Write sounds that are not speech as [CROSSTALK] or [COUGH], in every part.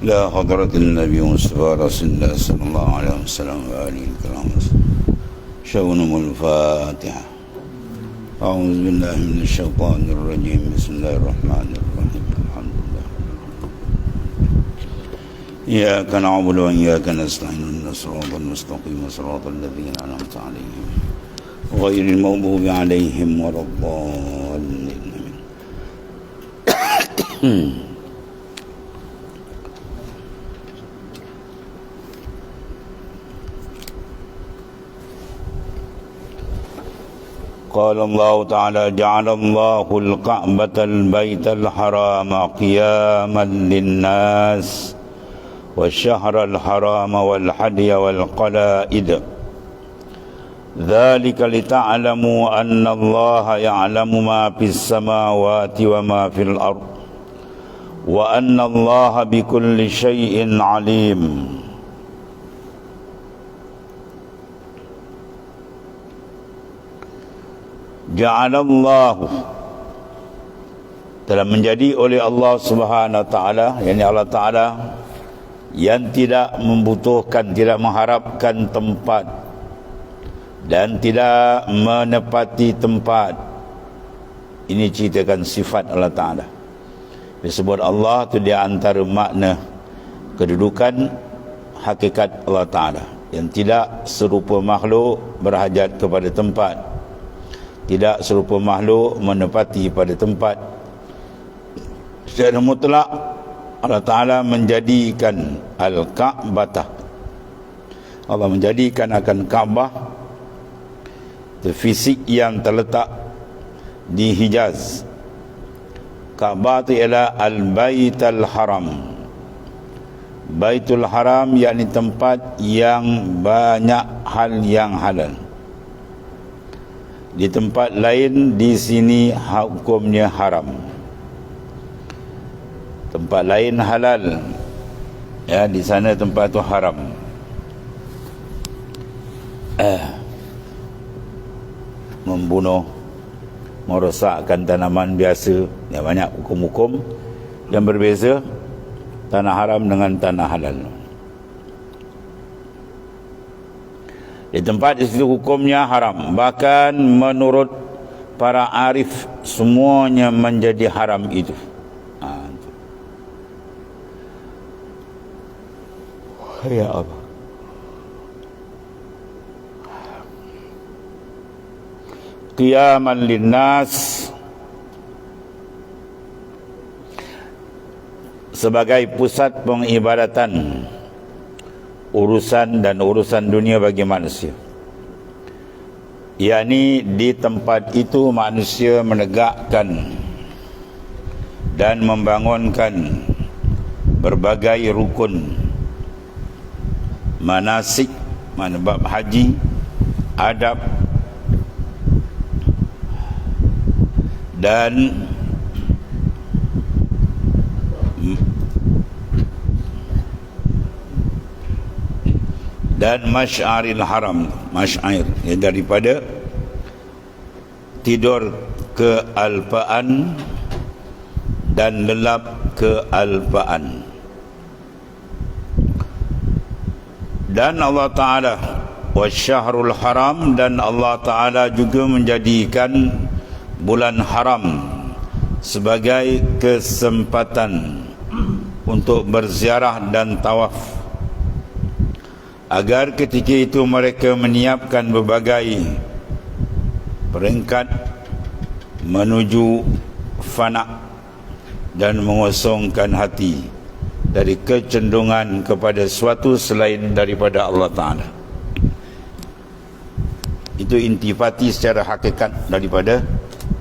إلى حضرة النبي مصطفى رسول الله صلى الله عليه وسلم وآله الكرام. شونم الفاتحة. أعوذ بالله من الشيطان الرجيم. بسم الله الرحمن الرحيم. الحمد لله. إياك نعبد وإياك نستعين. إن الصراط المستقيم صراط الذين أنعمت عليهم غير المغضوب عليهم ولا الضالين. قال الله تعالى جعل الله الكعبة البيت الحرام قياما للناس والشهر الحرام والحدي والقلائد. ذلك لتعلموا أن الله يعلم ما في السماوات وما في الأرض وأن الله بكل شيء عليم. Ja'alallahu. Telah menjadi oleh Allah Subhanahu taala yakni Allah taala yang tidak membutuhkan tidak mengharapkan tempat dan tidak menepati tempat. Ini ceritakan sifat Allah taala. Disebut Allah itu di antara makna kedudukan hakikat Allah taala yang tidak serupa makhluk berhajat kepada tempat tidak serupa makhluk menepati pada tempat. Secara mutlak Allah Ta'ala menjadikan Al-Ka'bah. Allah menjadikan akan Ka'bah fisik yang terletak di Hijaz. Ka'bah itu ialah Al-Bait Al-Haram Baitul Haram yakni tempat yang banyak hal yang halal di tempat lain di sini hukumnya haram. Tempat lain halal. Ya di sana tempat tu haram. Eh membunuh merosakkan tanaman biasa yang banyak hukum-hukum. Yang berbeza tanah haram dengan tanah halal Di tempat di situ hukumnya haram. Bahkan menurut para arif semuanya menjadi haram itu. Ha, ya Allah. Qiyaman linnas sebagai pusat pengibadatan urusan dan urusan dunia bagi manusia. Yakni di tempat itu manusia menegakkan dan membangunkan berbagai rukun manasik manbab haji adab dan dan masyaril haram masyair ya, daripada tidur ke alpaan dan lelap ke alpaan. Dan Allah Ta'ala wasyahrul haram dan Allah Ta'ala juga menjadikan bulan haram sebagai kesempatan untuk berziarah dan tawaf agar ketika itu mereka menyiapkan berbagai peringkat menuju fana dan mengosongkan hati dari kecenderungan kepada suatu selain daripada Allah Ta'ala. Itu intifati secara hakikat daripada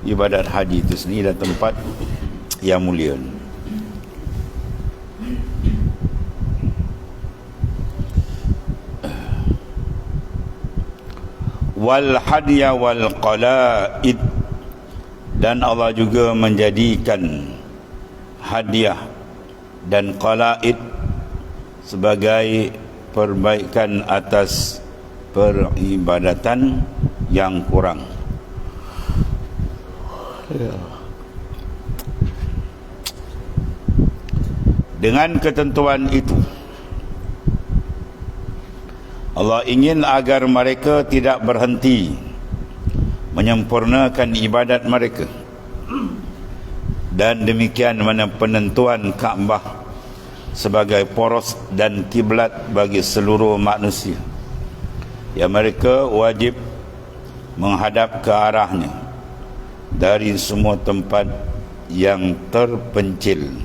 ibadat haji itu sendiri dan tempat yang mulia wal hadiya wal qalaid. Dan Allah juga menjadikan hadiah dan qalaid sebagai perbaikan atas peribadatan yang kurang. Dengan ketentuan itu Allah ingin agar mereka tidak berhenti menyempurnakan ibadat mereka. Dan demikian mana penentuan Kaabah sebagai poros dan kiblat bagi seluruh manusia. Yang mereka wajib menghadap ke arahnya dari semua tempat yang terpencil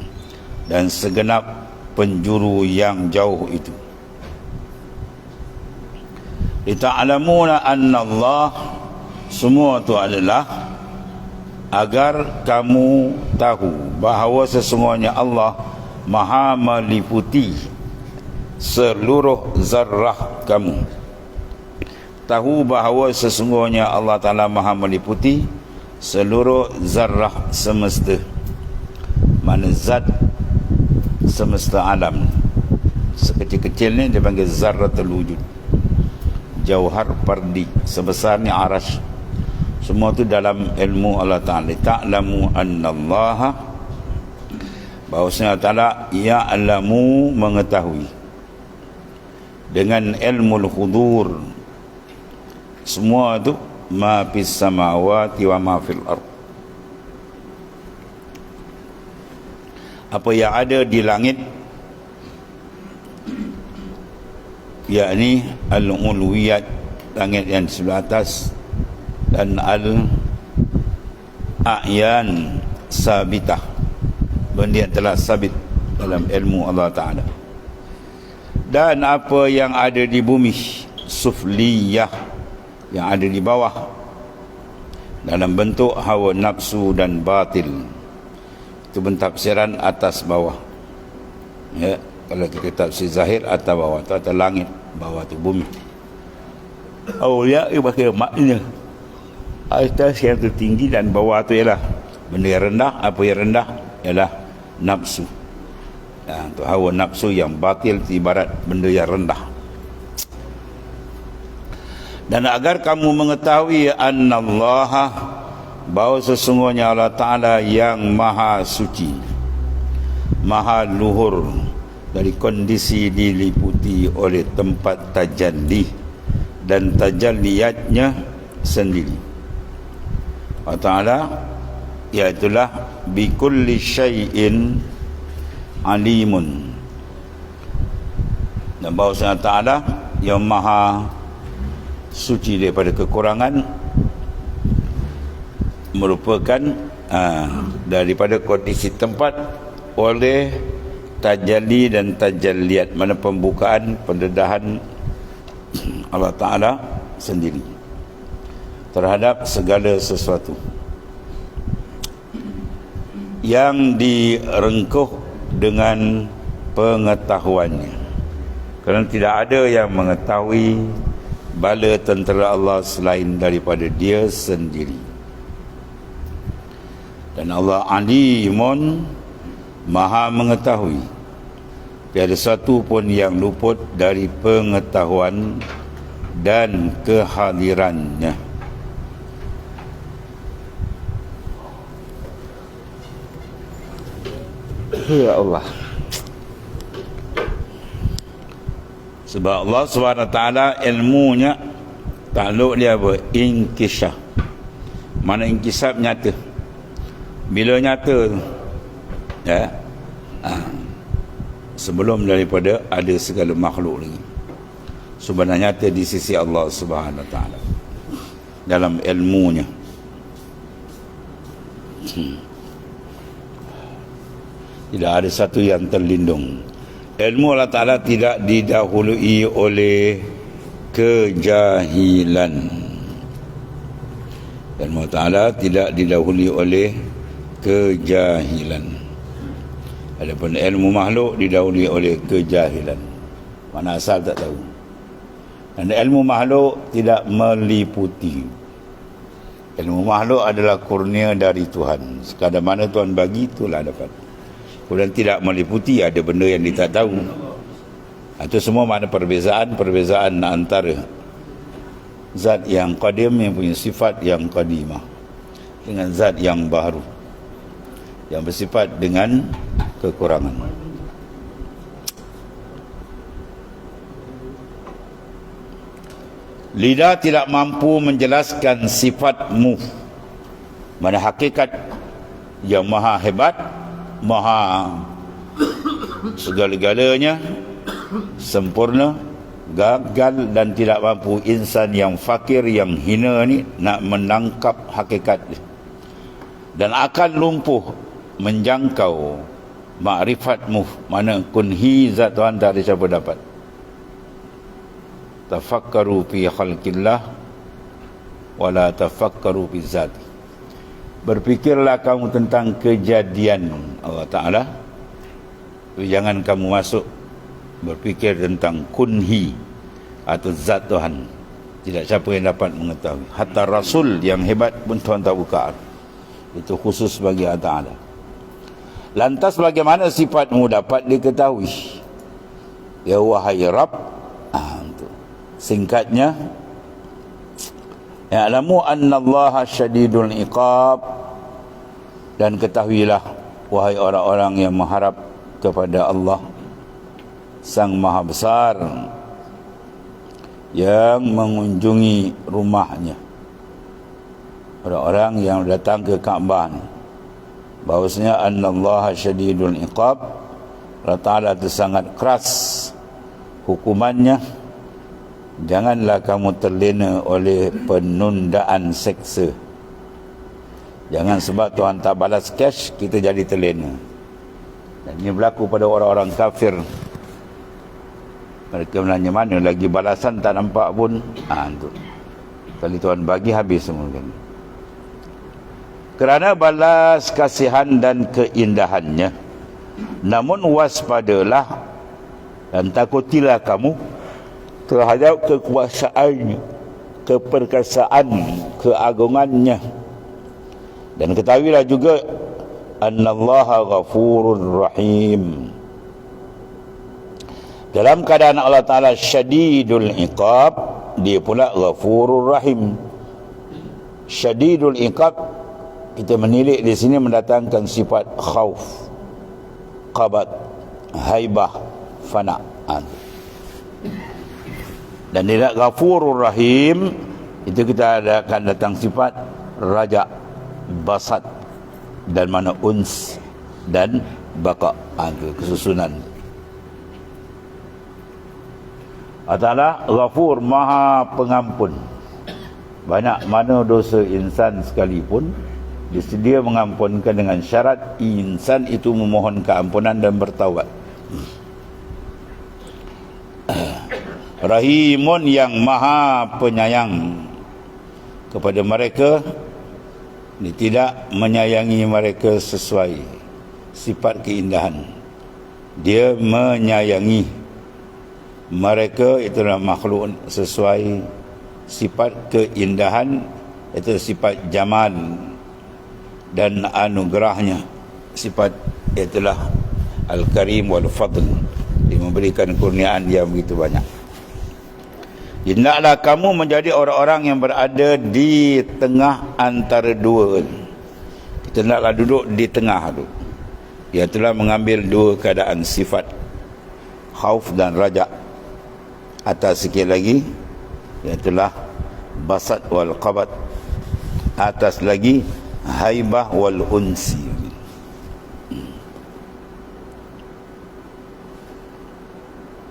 dan segenap penjuru yang jauh itu lita'lamuna anna Allah semua itu adalah agar kamu tahu bahawa sesungguhnya Allah maha meliputi seluruh zarah kamu. Tahu bahawa sesungguhnya Allah Ta'ala maha meliputi seluruh zarah semesta. Mana zat semesta alam. Sekecil-kecil ni dia panggil zarratul wujud jauhar pardi sebesarnya arash. Semua tu dalam ilmu Allah Ta'ala. Ta'lamu anna Allah bahawasanya Ta'ala ya'lamu mengetahui. Dengan ilmu al-khudur semua tu ma fis samawati wa ma fil ard. Apa yang ada di langit yakni al-uluwiyat langit yang sebelah atas dan al-a'yan sabitah. Benda yang telah sabit dalam ilmu Allah Ta'ala. Dan apa yang ada di bumi sufliyah yang ada di bawah dalam bentuk hawa nafsu dan batil. Itu pentafsiran atas bawah. Ya kalau kita tafsir zahir atas bawah tu atas langit bawah tu bumi. Awliya itu pakai maknanya. Atas yang tertinggi dan bawah tu ialah benda yang rendah apa yang rendah? Ialah nafsu. Ya, tu hawa nafsu yang batil ibarat benda yang rendah. Dan agar kamu mengetahui annallaha bahawa sesungguhnya Allah Ta'ala yang maha suci maha luhur dari kondisi diliputi oleh tempat tajalli dan tajalliyatnya sendiri. Allah Ta'ala iaitulah bikulli syai'in alimun dan bahawa Allah Ta'ala yang maha suci daripada kekurangan merupakan uh, daripada kondisi tempat oleh tajalli dan tajalliat mana pembukaan pendedahan Allah Ta'ala sendiri. Terhadap segala sesuatu. Yang direngkuh dengan pengetahuannya. Kerana tidak ada yang mengetahui bala tentera Allah selain daripada dia sendiri. Dan Allah alimun maha mengetahui Tiada satu pun yang luput dari pengetahuan dan kehadirannya. Ya Allah. Sebab Allah SWT ilmunya takluk dia apa? Inkisah. Mana inkisah nyata? Bila nyata? Ya. Sebelum daripada ada segala makhluk lagi. Sebenarnya nyata di sisi Allah Subhanahu Wa Taala. Dalam ilmunya. Hmm. tidak ada satu yang terlindung. Ilmu Allah Ta'ala tidak didahului oleh kejahilan. Ilmu Allah Ta'ala tidak didahului oleh kejahilan Adapun ilmu makhluk didahului oleh kejahilan. Mana asal tak tahu. Dan ilmu makhluk tidak meliputi. Ilmu makhluk adalah kurnia dari Tuhan. Sekadar mana Tuhan bagi, itulah dapat. Kemudian tidak meliputi ada benda yang dia tak tahu. Itu semua mana perbezaan-perbezaan antara zat yang qadim yang punya sifat yang qadimah dengan zat yang baru yang bersifat dengan kekurangan. Lidah tidak mampu menjelaskan sifat mu Mana hakikat? Yang maha hebat Maha segala-galanya Sempurna Gagal dan tidak mampu. Insan yang fakir yang hina ni Nak menangkap hakikat Dan akan lumpuh menjangkau makrifatmu mana kunhi zat Tuhan tak ada siapa dapat. Tafakkaru fi khalqillah wala tafakkaru fi zati. Berfikirlah kamu tentang kejadian Allah Ta'ala. Jangan kamu masuk berfikir tentang kunhi atau zat Tuhan. Tidak siapa yang dapat mengetahui. Hatta Rasul yang hebat pun Tuhan tak buka. Itu khusus bagi Allah Ta'ala lantas bagaimana sifatmu dapat diketahui? Ya wahai Rabb. Singkatnya ya'lamu anna Allah syadidul iqab. Dan ketahuilah wahai orang-orang yang mengharap kepada Allah sang maha besar yang mengunjungi rumahnya. Orang-orang yang datang ke Kaabah bahwasanya anna Allah syadidul iqab Allah Ta'ala itu sangat keras hukumannya Janganlah kamu terlena oleh penundaan seksa. Jangan sebab Tuhan tak balas cash, kita jadi terlena. Dan ini berlaku pada orang-orang kafir. Mereka menanya mana lagi balasan tak nampak pun. Ha, itu. Kali Tuhan bagi habis semua. Kan. Kerana balas kasihan dan keindahannya. Namun waspadalah dan takutilah kamu terhadap kekuasaannya keperkasaan keagungannya. Dan ketahuilah juga annallaha ghafurur rahim. Dalam keadaan Allah Ta'ala syadidul iqab dia pula ghafurur rahim. Syadidul iqab kita menilik di sini mendatangkan sifat khauf qabat haibah fana' dan dia ghafurur rahim itu kita akan datang sifat raja basat dan mana uns dan baka ha, kesusunan. Allah ghafur maha pengampun. Banyak mana dosa insan sekalipun disedia mengampunkan dengan syarat insan itu memohon keampunan dan bertawab [CLEARS THROAT] Rahimun yang maha penyayang kepada mereka ini tidak menyayangi mereka sesuai sifat keindahan. Dia menyayangi mereka itulah makhluk sesuai sifat keindahan itu sifat jamal dan anugerahnya sifat itulah al-karim wal fadl dia memberikan kurniaan yang begitu banyak Hendaklah kamu menjadi orang-orang yang berada di tengah antara dua. Kita hendaklah duduk di tengah tu. Ia telah mengambil dua keadaan sifat. Khauf dan raja. Atas sikit lagi. Ia telah basat wal qabat. Atas lagi haibah wal unsi.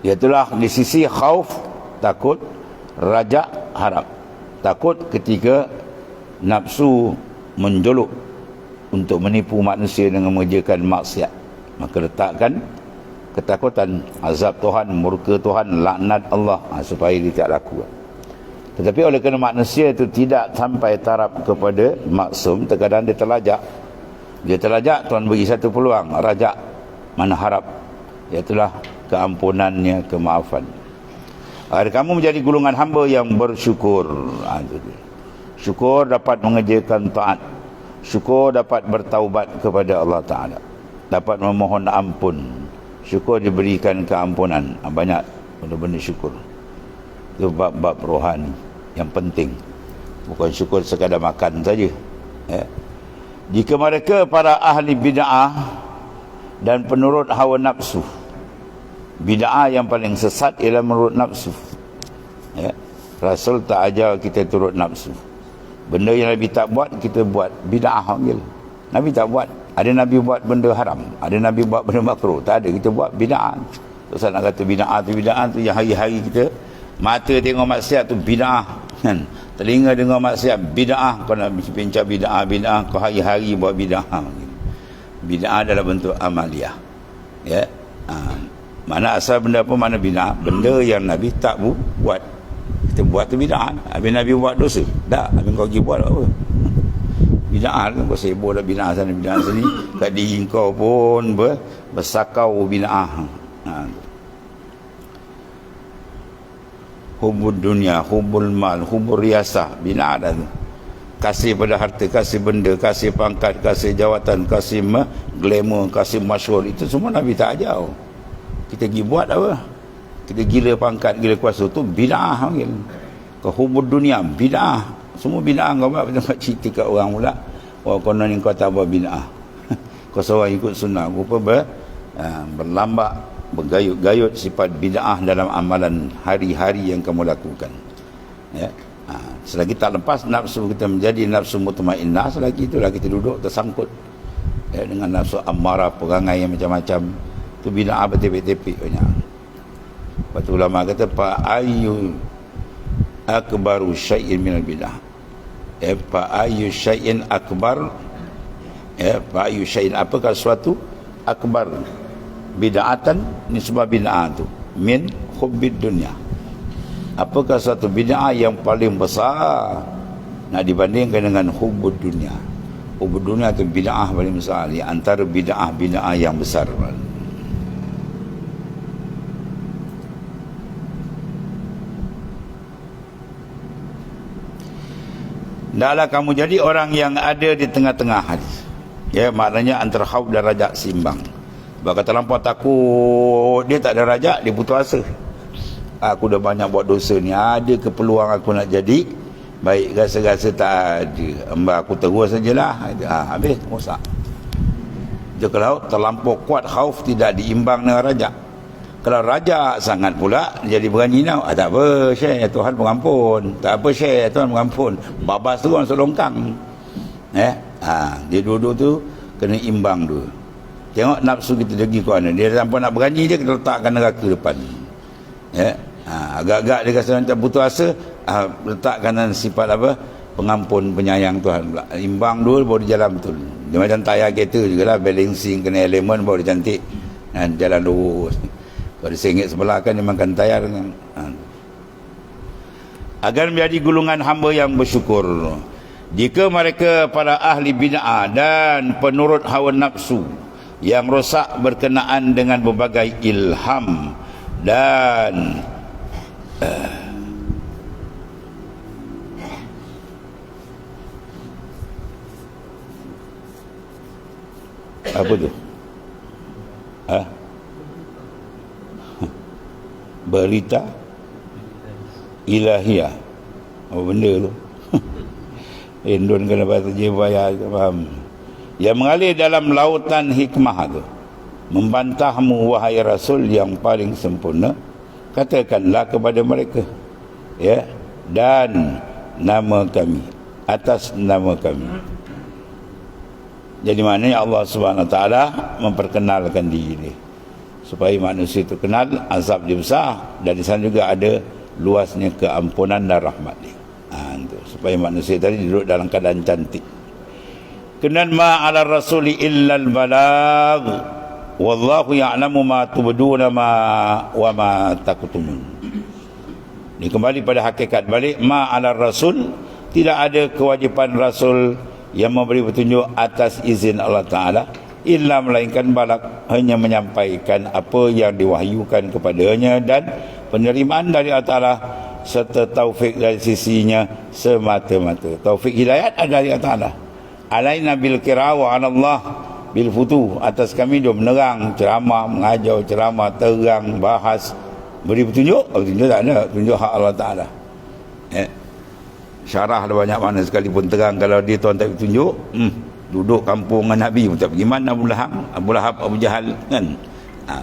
Iaitulah di sisi khauf takut. Raja harap. Takut ketika nafsu menjolok untuk menipu manusia dengan mengerjakan maksiat. Maka letakkan ketakutan azab Tuhan murka Tuhan laknat Allah. Ha, supaya dia tidak laku tetapi oleh kerana manusia itu tidak sampai taraf kepada maksum terkadang dia terlajak dia terlajak Tuhan bagi satu peluang raja mana harap iaitulah keampunannya kemaafan Agar kamu menjadi gulungan hamba yang bersyukur. Ha, syukur dapat mengerjakan taat. Syukur dapat bertaubat kepada Allah Ta'ala. Dapat memohon ampun. Syukur diberikan keampunan. Ha, banyak benda-benda syukur. Itu bab-bab rohani yang penting. Bukan syukur sekadar makan saja. Ya. Jika mereka para ahli bid'ah dan penurut hawa nafsu bid'ah yang paling sesat ialah menurut nafsu ya Rasul tak ajar kita turut nafsu. Benda yang Nabi tak buat, kita buat. Bida'ah panggil. Nabi tak buat. Ada Nabi buat benda haram. Ada Nabi buat benda makruh. Tak ada. Kita buat bida'ah. Terus nak kata bida'ah tu bida'ah tu yang hari-hari kita mata tengok maksiat tu bida'ah. Kan? Telinga dengar maksiat bida'ah. Kau nak bincang bida'ah, bida'ah. Kau hari-hari buat bida'ah. Bida'ah adalah bentuk amaliyah. Ya. Ha. Mana asal benda apa, mana bida'ah. Benda yang Nabi tak buat. Kita buat tu bida'ah. Habis Nabi buat dosa. Tak. Habis kau pergi buat apa bid'ah kan kau sibuk dah bid'ah sana bid'ah sini kat diri kau pun ber, bersakau bid'ah ha. Hubul dunia hubul mal hubul riasah tu kasih pada harta kasih benda kasih pangkat kasih jawatan kasih glamour kasih masyhur itu semua Nabi tak ajar. Kita pergi buat apa? Kita gila pangkat gila kuasa tu bid'ah panggil. Dunia bid'ah semua bid'ah kau buat Macam cerita kat orang pula. Oh konon ni kau tak buat bid'ah [LAUGHS] Kau seorang ikut sunnah Kau pun ber, uh, berlambak Bergayut-gayut sifat bid'ah Dalam amalan hari-hari yang kamu lakukan. Ya. Uh, Selagi tak lepas nafsu kita menjadi Nafsu mutmainnah Selagi itulah kita duduk tersangkut ya, Dengan nafsu amarah Perangai yang macam-macam Itu bid'ah bertepik-tepik banyak Lepas tu ulama kata Pak Ayu akbaru syai'in minal bidah. Eh fa ayu syai'in akbar eh fa ayu syai'in apakah sesuatu akbar bid'atan nisbah bid'ah tu min hubbid dunya apakah satu bid'ah yang paling besar nak dibandingkan dengan hubbud dunia hubbud dunia tu bid'ah paling besar di antara bid'ah bid'ah yang besar Hendaklah kamu jadi orang yang ada di tengah-tengah hadis. Ya, maknanya antara khauf dan rajak simbang. Sebab kata lampau takut dia tak ada rajak, dia putus asa. Aku dah banyak buat dosa ni. Ada keperluan aku nak jadi baik rasa-rasa tak ada. Mbak aku terus sajalah. Ha, habis rosak. Jadi kalau terlampau kuat khauf tidak diimbang dengan rajak. Kalau raja sangat pula jadi berani nak, ah, tak apa, Syekh, Tuhan mengampun. Tak apa, Syekh, Tuhan mengampun. Babas tu orang selongkang. Eh? Ha, dia dua-dua tu kena imbang dua. Tengok nafsu kita pergi ke mana. Dia tanpa nak berani dia, kita letakkan neraka depan. Eh? Ha, agak-agak dia kata macam putus asa, ha, letakkan sifat apa? Pengampun, penyayang Tuhan pula. Imbang dua, baru dia jalan betul. Dia macam tayar kereta juga lah, balancing, kena elemen, baru dia cantik. Dan jalan lurus. Kalau sengit sebelah kan dia makan tayar kan. Ha. Agar menjadi gulungan hamba yang bersyukur. Jika mereka para ahli bid'ah dan penurut hawa nafsu yang rosak berkenaan dengan berbagai ilham dan uh, apa tu? Ha? berita ilahiyah apa benda tu [LAUGHS] Indon kena baca jibaya faham yang mengalir dalam lautan hikmah tu membantahmu wahai rasul yang paling sempurna katakanlah kepada mereka ya dan nama kami atas nama kami jadi maknanya Allah Subhanahu taala memperkenalkan diri supaya manusia itu kenal azab dia besar dan di sana juga ada luasnya keampunan dan rahmat dia. Ha, itu. supaya manusia tadi duduk dalam keadaan cantik. Kenan ma ala rasuli illa al balag wallahu ya'lamu ma tubduna ma wa ma takutumun. Ini kembali pada hakikat balik. Ma ala rasul tidak ada kewajipan rasul yang memberi petunjuk atas izin Allah Taala illa melainkan balak hanya menyampaikan apa yang diwahyukan kepadanya dan penerimaan dari Allah Ta'ala serta taufik dari sisinya semata-mata. Taufik hidayat ada dari Allah Ta'ala alaina bil kirawa Allah bil futu atas kami dia menerang ceramah mengajar ceramah terang bahas. Beri petunjuk? Petunjuk tak ada. Petunjuk hak Allah Ta'ala. Eh. syarah ada banyak mana sekalipun terang. Kalau dia tuan tak petunjuk hmm duduk kampung dengan Nabi pun tak pergi mana. Abu Lahab Abu Lahab Abu Jahal kan? Ha.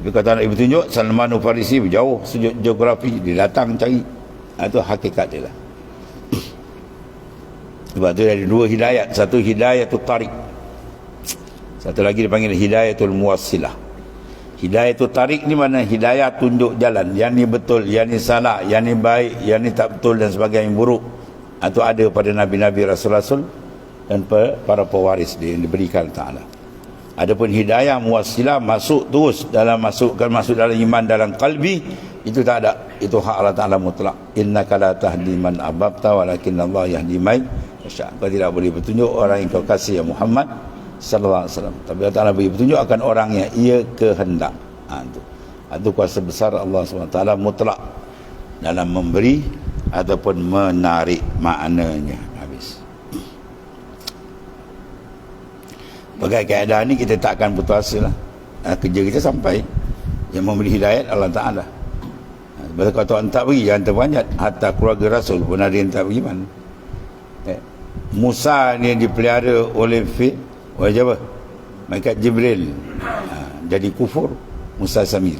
tapi kata nak tunjuk Salman Farisi jauh sujud geografi dia datang cari. Itu hakikat dia lah sebab tu ada dua hidayat. Satu hidayat tu tarik satu lagi dipanggil hidayatul muwassilah. Hidayah tu tarik ni mana hidayah tunjuk jalan. Yang ni betul yang ni salah yang ni baik yang ni tak betul dan sebagainya yang buruk. Itu ada pada nabi-nabi rasul-rasul dan para pewaris dia yang diberikan ta'ala. Adapun hidayah muwassilah masuk terus dalam masukkan masuk dalam iman dalam kalbi itu tak ada. Itu hak Allah Taala mutlak. Innaka la tahdi man ahbabta walakin Allah yahdi man yasha. Kau tidak boleh bertunjuk orang yang kau kasih ya Muhammad sallallahu alaihi wasallam. Tapi Allah Taala beri petunjuk akan orang yang ia kehendak. Ha, itu. itu kuasa besar Allah SWT mutlak dalam memberi ataupun menarik maknanya. Bagai keadaan ni kita tak akan putus asa lah. Ha, kerja kita sampai. Yang memberi hidayat Allah Ta'ala. Ha, sebab kalau Tuhan tak beri, jangan terbanyak. Hatta keluarga Rasul pun ada yang tak beri mana. Musa ni dipelihara oleh Fi, oleh siapa? Malaikat Jibril. Ha, jadi kufur. Musa Samir.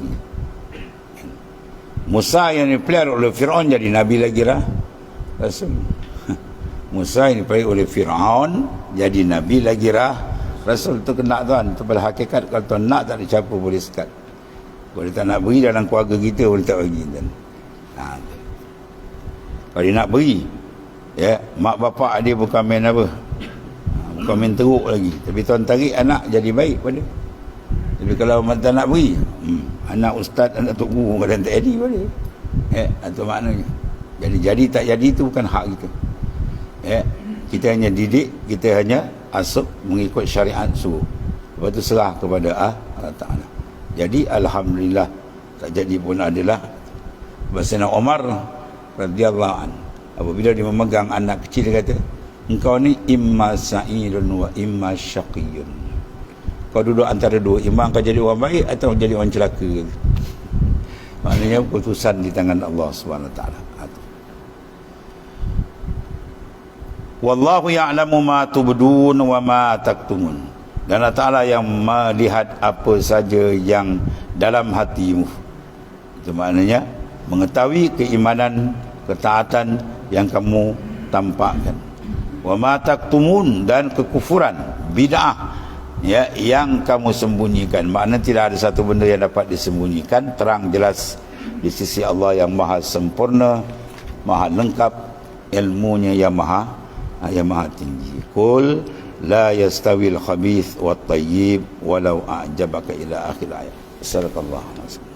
Musa yang dipelihara oleh Fir'aun jadi Nabi lagi lah. Rasul. [LAUGHS] Musa yang dipelihara oleh Fir'aun jadi Nabi lagi lah. Rasul tu kena tuan tu pada hakikat kalau tuan nak tak ada siapa boleh sekat dia tak nak beri dalam keluarga kita boleh tak bagi tuan ha, kalau dia nak beri ya mak bapak dia bukan main apa. Bukan main teruk lagi. Tapi tuan tarik anak jadi baik pada tapi kalau mata nak beri hmm, anak ustaz anak tok guru kadang tak jadi boleh ya atau maknanya. Jadi jadi tak jadi itu bukan hak kita. Ya kita hanya didik kita hanya asuk mengikut syariat suruh. Lepas tu serah kepada ah, Allah Ta'ala. Jadi Alhamdulillah tak jadi pun adalah. Basina Omar radhiyallahu an apabila dia memegang anak kecil dia kata engkau ni imma sa'idun wa imma syaqiyun kau duduk antara dua imam kau jadi orang baik atau jadi orang celaka maknanya keputusan di tangan Allah taala Wallahu ya'lamu ma tubdun wa ma taktumun. Dan Allah Ta'ala yang melihat apa saja yang dalam hatimu. Itu maknanya mengetahui keimanan, ketaatan yang kamu tampakkan. Wa ma taktumun dan kekufuran, bid'ah ya yang kamu sembunyikan. Maknanya tidak ada satu benda yang dapat disembunyikan, terang jelas di sisi Allah yang maha sempurna, maha lengkap, ilmunya yang maha yang maha tinggi kul la yastawi al khabith wat tayyib walau a'jabaka ila akhir ayat sallallahu alaihi wasallam